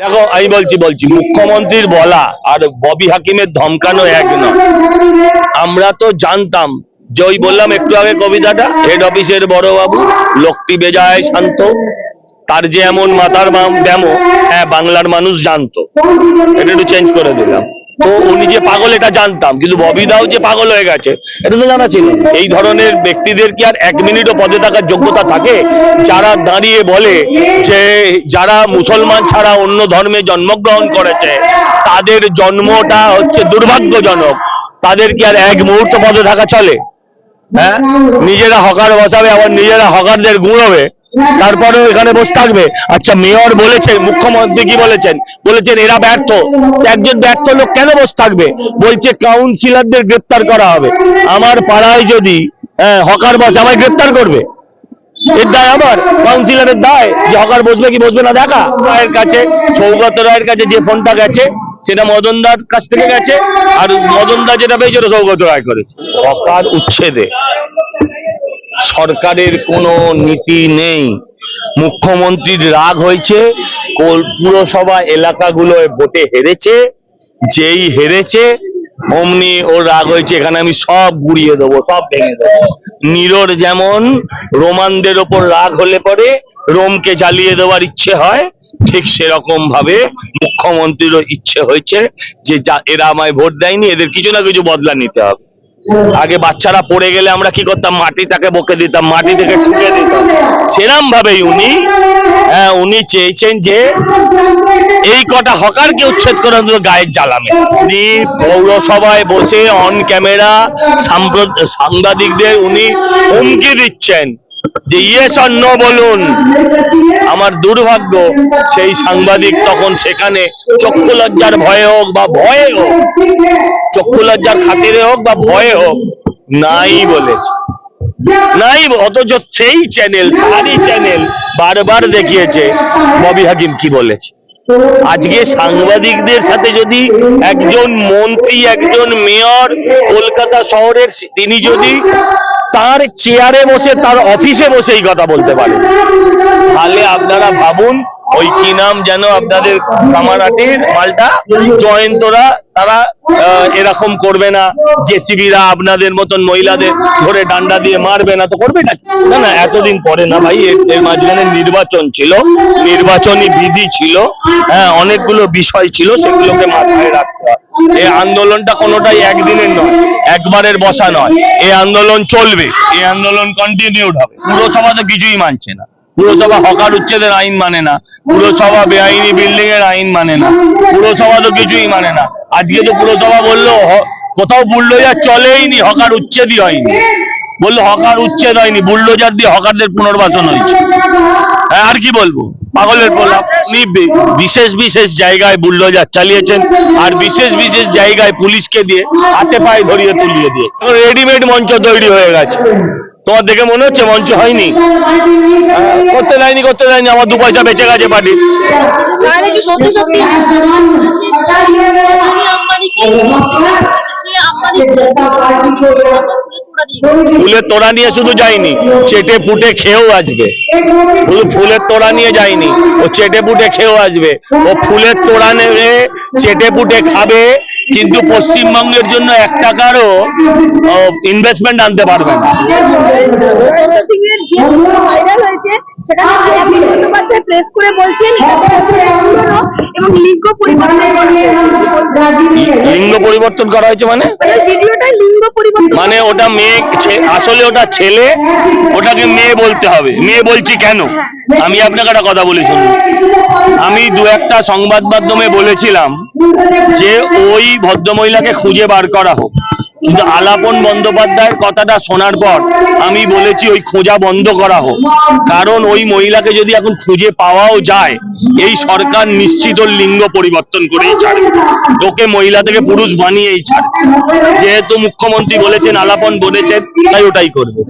দেখো, আমি বলছি বলছি, মুখ্যমন্ত্রীর বলা আর ববি হাকিমের ধমকানো এক নয় আমরা তো জানতাম যে ওই বললাম একটু আগে কবিতাটা হেড অফিসের বড় বাবু লোকটি বেজায় শান্ত, তার যে এমন মাতার ব্যামো হ্যাঁ বাংলার মানুষ জানতো। এটা একটু চেঞ্জ করে দিলাম। তো উনি যে পাগল এটা জানতাম। কিন্তু ববিদাও যে পাগল হয়ে গেছে এটা তো জানা ছিল। এই ধরনের ব্যক্তিদের কি আর এক মিনিটও পদে থাকার যোগ্যতা থাকে? যারা দাঁড়িয়ে বলে যে যারা মুসলমান ছাড়া অন্য ধর্মে জন্মগ্রহণ করেছে তাদের জন্মটা হচ্ছে দুর্ভাগ্যজনক। তাদের কি আর এক মুহূর্ত পদে থাকা চলে? হ্যাঁ? নিজেরা হকার বসাবে আবার নিজেরা হকারদের গুঁড়োবে। তারপরেও এখানে বসে থাকবে। আচ্ছা মেয়র বলেছেন মুখ্যমন্ত্রী কি বলেছেন? বলেছেন এরা ব্যর্থ। একজন ব্যর্থ লোক কেন বসে থাকবে? বলছে কাউন্সিলরদের গ্রেপ্তার করা হবে। আমার পাড়ায় যদি হ্যাঁ, হকার বসে আমায় গ্রেপ্তার করবে। এর দায় আমার কাউন্সিলরের দায়। যে হকার বসবে কি বসবে না দেখা। রায়ের কাছে সৌগত রায়ের কাছে যে ফোনটা গেছে সেটা মদনদার কাছ থেকে গেছে। আর মদনদা যেটা পেয়েছে সৌগত রায় করেছে। হকার উচ্ছেদে। সরকারের কোনো নীতি নেই। মুখ্যমন্ত্রীর রাগ হয়েছে পুরসভা এলাকাগুলোয় ভোটে হেরেছে, যেই হেরেছে, অমনি ওর রাগ হয়েছে, এখানে আমি সব গুড়িয়ে দেবো, সব ভেঙে দেবো। নিরোর যেমন রোমানদের ওপর রাগ হলে পরে রোমকে জ্বালিয়ে দেওয়ার ইচ্ছে হয়, ঠিক সেরকম ভাবে মুখ্যমন্ত্রীরও ইচ্ছে হয়েছে যে যা- এরা আমায় ভোট দেয়নি, এদের কিছু না কিছু বদলা নিতে হবে। আগে বাচ্চারা পড়ে গেলে আমরা কি করতাম? মাটি তাকে বকে দিতাম মাটি থেকে ঠুকে দিতাম। সেরাম ভাবেই উনি হ্যাঁ, উনি চেয়েছেন যে এই কটা হকারকে উচ্ছেদ করে জন্য গায়ের জ্বালামে উনি পৌরসভায় বসে অন ক্যামেরা সাংবাদিকদের উনি হুমকি দিচ্ছেন। যে ইয়েস আর বলুন। আমার দুর্ভাগ্য, সেই সাংবাদিক তখন সেখানে চক্ষু লজ্জার ভয়ে হোক বা ভয়ে হোক চক্ষু লজ্জার খাতিরে হোক বা ভয়ে হোক, নাই বলেছে। নাই অথচ সেই চ্যানেল তারই চ্যানেল বারবার দেখিয়েছে ববি হাকিম কি বলেছে। আজকে সাংবাদিকদের সাথে যদি একজন মন্ত্রী, একজন মেয়র কলকাতা শহরের তিনি যদি তার চেয়ারে বসে, তার অফিসে বসে এই কথা বলতে পারে। তাহলে আপনারা ভাবুন, ওই কি নাম যেন আপনাদের কামারাটির মালটা? জয়ন্তরা, তারা এরকম করবে না। জেসিবিরা আপনাদের মতন মহিলাদের ধরে ডান্ডা দিয়ে মারবে না, তো করবে না না না, এতদিন পরে না ভাই, এর মাঝখানে নির্বাচন ছিল, নির্বাচনী বিধি ছিল হ্যাঁ অনেকগুলো বিষয় ছিল, সেগুলোকে মাথায় রাখতে হয় এই আন্দোলনটা কোনোটাই একদিনের নয় একবারের বসা নয়। এই আন্দোলন চলবে। এই আন্দোলন কন্টিনিউড হবে। পুরসভা তো কিছুই মানছে না। পুরসভা হকার উচ্ছেদের আইন মানে না। পুরসভা বেআইনি বিল্ডিং এর আইন মানে না। পুরসভা তো কিছুই মানে না। আজকে তো পুরসভা বলল কোথাও বুল্ডোজার চলেইনি হকার উচ্ছেদই হয়নি। বলল হকার উচ্ছেদ হয়নি বুল্ডোজার দিয়ে হকারদের পুনর্বাসন হয়েছে। হ্যাঁ, কি বলব পাগলের বললাম উনি বিশেষ বিশেষ জায়গায় বুল্ডোজার চালিয়েছেন আর বিশেষ বিশেষ জায়গায় পুলিশকে দিয়ে হাতে পায়ে ধরিয়ে তুলিয়ে দিয়ে রেডিমেড মঞ্চ তৈরি হয়ে গেছে তোমার দেখে মনে হচ্ছে মঞ্চ হয়নি হ্যাঁ, করতে দেয়নি করতে দেয়নি আমার দু পয়সা বেঁচে গেছে পার্টি সত্যি সত্যি ফুলের তোড়া নিয়ে শুধু যায়নি, চেটে পুটে খেয়েও আসবে। শুধু ফুলের তোড়া নিয়ে যায়নি, ও চেটে পুটে খেয়েও আসবে। ও ফুলের তোড়া নেবে, চেটে পুটে খাবে, কিন্তু পশ্চিমবঙ্গের জন্য এক টাকারও ইনভেস্টমেন্ট আনতে পারবে না। সেখানে প্রেস করে বলছেন এবং লিঙ্গ পরিবর্তন লিঙ্গ পরিবর্তন করা হয়েছে মানে? ভিডিওটা লিঙ্গ পরিবর্তন মানে ওটা মেয়ে আসলে ওটা ছেলে ওটাকে মেয়ে বলতে হবে। মেয়ে বলছি কেন? আমি আপনাকে একটা কথা বলি শুনুন। আমি দু একটা সংবাদ মাধ্যমে বলেছিলাম যে ওই ভদ্রমহিলাকে খুঁজে বার করা হোক। কিন্তু আলাপন বন্দ্যোপাধ্যায়ের কথাটা শোনার পর আমি বলেছি ওই খোঁজা বন্ধ করা হোক। কারণ ওই মহিলাকে যদি এখন খুঁজে পাওয়াও যায়, এই সরকার নিশ্চিত লিঙ্গ পরিবর্তন করেই ছাড়ে ওকে মহিলা থেকে পুরুষ বানিয়েই ছাড়ে যেহেতু মুখ্যমন্ত্রী বলেছেন, আলাপন বলেছেন, তাই ওটাই করবে।